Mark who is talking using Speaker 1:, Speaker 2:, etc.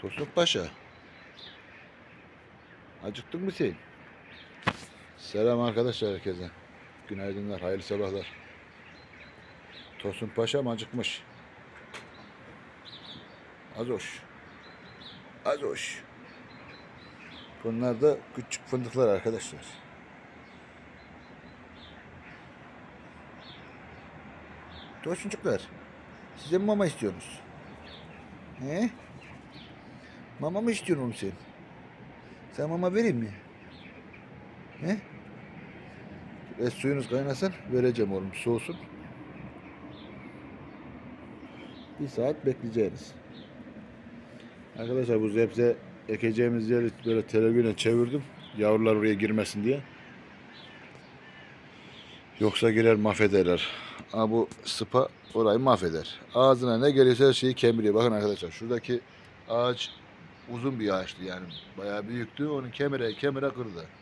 Speaker 1: Tosun Paşa. Acıktın mı sen? Selam arkadaşlar herkese. Günaydınlar, hayırlı sabahlar. Tosun Paşa'm acıkmış. Azoş. Azoş. Bunlar da küçük fındıklar arkadaşlar. Tosuncuklar. Size mama istiyorsunuz? He? Mama mı istiyorsun oğlum sen? Sen mama vereyim mi? He? E, suyunuz kaynasın vereceğim oğlum soğusun. Bir saat bekleyeceğiz. Arkadaşlar bu zebze ekeceğimiz yeri böyle televizyona çevirdim. Yavrular oraya girmesin diye. Yoksa girer mahvederler. Ama bu sıpa orayı mahveder. Ağzına ne gelirse her şeyi kemiriyor. Bakın arkadaşlar şuradaki ağaç uzun bir ağaçtı yani. Bayağı büyüktü. Onu kemire kemire kırdı.